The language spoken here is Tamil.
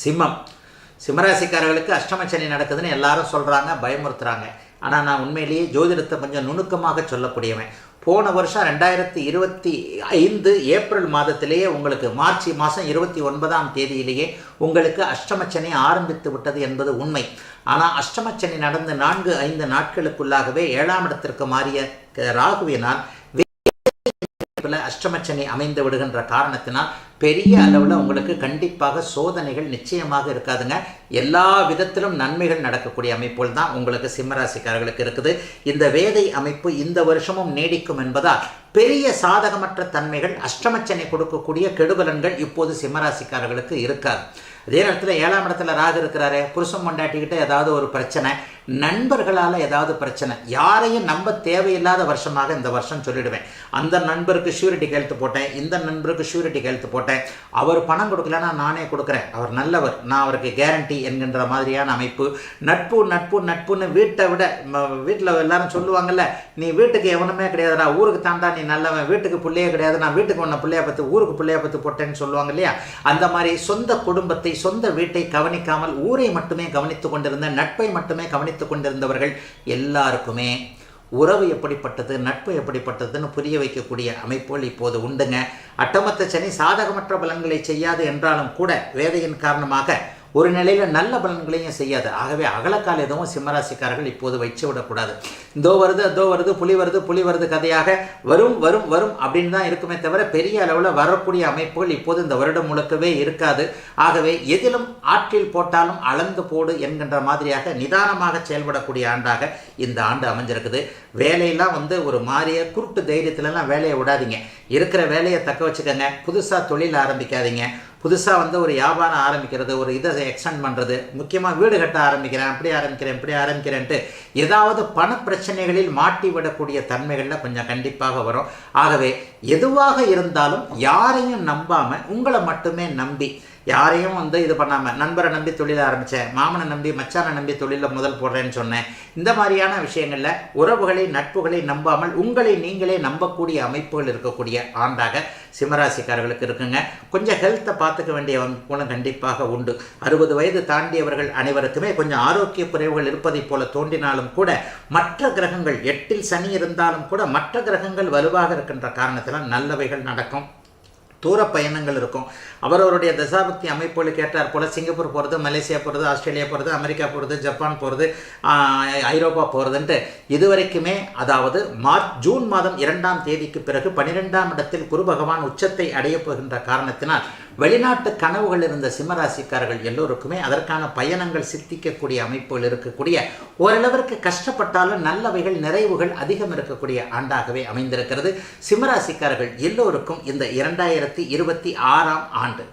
சிம்மம். சிம்மராசிக்காரர்களுக்கு அஷ்டமச்சனி நடக்குதுன்னு எல்லாரும் சொல்கிறாங்க பயமுறுத்துறாங்க. ஆனால் நான் உண்மையிலேயே ஜோதிடத்தை கொஞ்சம் நுணுக்கமாக சொல்லக்கூடியவன். போன வருஷம் ரெண்டாயிரத்தி இருபத்தி ஐந்து ஏப்ரல் மாதத்திலேயே உங்களுக்கு மார்ச் மாதம் இருபத்தி ஒன்பதாம் தேதியிலேயே உங்களுக்கு அஷ்டமச்சனி ஆரம்பித்து விட்டது என்பது உண்மை. ஆனால் அஷ்டமச்சனி நடந்த நான்கு ஐந்து நாட்களுக்குள்ளாகவே ஏழாம் இடத்திற்கு மாறிய ராகுவினால் அஷ்டமச்சனி அமைந்து விடுகின்ற காரணத்தினால் பெரிய அளவில் உங்களுக்கு கண்டிப்பாக சோதனைகள் நிச்சயமாக இருக்காதுங்க. எல்லா விதத்திலும் நன்மைகள் நடக்கக்கூடிய அமைப்புகள் தான் உங்களுக்கு சிம்மராசிக்காரர்களுக்கு இருக்குது. இந்த வேதை அமைப்பு இந்த வருஷமும் நீடிக்கும் என்பதால் பெரிய சாதகமற்ற தன்மைகள் அஷ்டமச்சனை கொடுக்கக்கூடிய கெடுபலன்கள் இப்போது சிம்மராசிக்காரர்களுக்கு இருக்காது. அதே நேரத்தில் ஏழாம் இடத்துல ராகு இருக்கிறாரு புருஷன் கொண்டாட்டிக்கிட்ட ஏதாவது ஒரு பிரச்சனை நண்பர்களால் ஏதாவது பிரச்சனை யாரையும் நம்ப தேவையில்லாத வருஷமாக இந்த வருஷம் சொல்லிடுவேன். அந்த நண்பருக்கு ஷூரிட்டி கையெழுத்து போட்டேன் இந்த நண்பருக்கு ஷூரிட்டி கையெழுத்து போட்டேன் அவர் பணம் கொடுக்கலன்னா நானே கொடுக்குறேன். அவர் நல்லவர். நான் அவருக்கு கேரண்டி என்கின்ற மாதிரியான அமைப்பு. நட்பு நட்பு நட்புன்னு வீட்டை விட வீட்டில் எல்லாரும் சொல்லுவாங்கல்ல நீ வீட்டுக்கு எவனுமே கிடையாதுடா. ஊருக்கு தாண்டா நீ நல்லவன். வீட்டுக்கு பிள்ளையே கிடையாது. நான் வீட்டுக்கு ஒன்று பிள்ளைய பத்து ஊருக்கு பிள்ளைய பத்து போட்டேன்னு சொல்லுவாங்க இல்லையா? அந்த மாதிரி சொந்த குடும்பத்தை சொந்த வீட்டை கவனிக்காமல் ஊரை மட்டுமே கவனித்து கொண்டிருந்த நட்பை மட்டுமே கவனித்து கொண்டிருந்தவர்கள் எல்லாருக்குமே உறவு எப்படிப்பட்டது நட்பு எப்படிப்பட்டதுன்னு புரிய வைக்கக்கூடிய அமைப்புகள் இப்போது உண்டுங்க. அட்டமத்த சனி சாதகமற்ற பலன்களை செய்யாது என்றாலும் கூட வேதையின் காரணமாக ஒரு நிலையில் நல்ல பலன்களையும் செய்யாது. ஆகவே அகலக்கால் எதுவும் சிம்மராசிக்காரர்கள் இப்போது வச்சு விடக்கூடாது. இதோ வருது அதோ வருது புலி வருது புலி வருது கதையாக வரும் வரும் வரும் அப்படின்னு தான் இருக்குமே தவிர பெரிய அளவில் வரக்கூடிய அமைப்புகள் இப்போது இந்த வருடம் முழுக்கவே இருக்காது. ஆகவே எதிலும் ஆற்றில் போட்டாலும் அளந்து போடு என்கின்ற மாதிரியாக நிதானமாக செயல்படக்கூடிய ஆண்டாக இந்த ஆண்டு அமைஞ்சிருக்குது. வேலையெல்லாம் வந்து ஒரு மாறிய குருட்டு தைரியத்துலலாம் வேலையை விடாதீங்க. இருக்கிற வேலையை தக்க வச்சுக்கோங்க. புதுசாக தொழில் ஆரம்பிக்காதீங்க. புதுசாக வந்து ஒரு வியாபாரம் ஆரம்பிக்கிறது ஒரு இதை எக்ஸ்டெண்ட் பண்ணுறது முக்கியமாக வீடு கட்ட ஆரம்பிக்கிறேன் அப்படி ஆரம்பிக்கிறேன் இப்படி ஆரம்பிக்கிறேன்ட்டு ஏதாவது பண பிரச்சனைகளில் மாட்டி விடக்கூடிய தன்மைகளில் கொஞ்சம் கண்டிப்பாக வரும். ஆகவே எதுவாக இருந்தாலும் யாரையும் நம்பாமல் உங்களை மட்டுமே நம்பி யாரையும் வந்து இது பண்ணாமல் நண்பரை நம்பி தொழில் ஆரம்பித்தேன் மாமனை நம்பி மச்சானை நம்பி தொழிலில் முதல் போடுறேன்னு சொன்னேன் இந்த மாதிரியான விஷயங்களில் உறவுகளை நட்புகளை நம்பாமல் உங்களை நீங்களே நம்பக்கூடிய அமைப்புகள் இருக்கக்கூடிய ஆண்டாக சிம்மராசிக்காரர்களுக்கு இருக்குங்க. கொஞ்சம் ஹெல்த்தை பார்த்துக்க வேண்டிய குணம் கண்டிப்பாக உண்டு. அறுபது வயது தாண்டியவர்கள் அனைவருக்குமே கொஞ்சம் ஆரோக்கிய குறைவுகள் இருப்பதைப் போல தோன்றினாலும் கூட மற்ற கிரகங்கள் எட்டில் சனி இருந்தாலும் கூட மற்ற கிரகங்கள் வலுவாக இருக்கின்ற காரணத்தில் நல்லவைகள் நடக்கும். தூர பயணங்கள் இருக்கும். அவரவருடைய தசாபக்தி அமைப்புகளுக்கு ஏற்றார் போல் சிங்கப்பூர் போகிறது மலேசியா போகிறது ஆஸ்திரேலியா போகிறது அமெரிக்கா போகிறது ஜப்பான் போகிறது ஐரோப்பா போகிறதுன்ட்டு இதுவரைக்குமே அதாவது மார்ச் ஜூன் மாதம் இரண்டாம் தேதிக்கு பிறகு பனிரெண்டாம் இடத்தில் குரு பகவான் உச்சத்தை அடையப் போகின்ற காரணத்தினால் வெளிநாட்டு கனவுகள் இருந்த சிம்மராசிக்காரர்கள் எல்லோருக்குமே அதற்கான பயணங்கள் சித்திக்கக்கூடிய அமைப்புகள் இருக்கக்கூடிய ஓரளவிற்கு கஷ்டப்பட்டாலும் நல்லவைகள் நிறைவுகள் அதிகம் இருக்கக்கூடிய ஆண்டாகவே அமைந்திருக்கிறது. சிம்மராசிக்காரர்கள் எல்லோருக்கும் இந்த இரண்டாயிரத்தி இருபத்தி ஆறாம் ஆண்டு.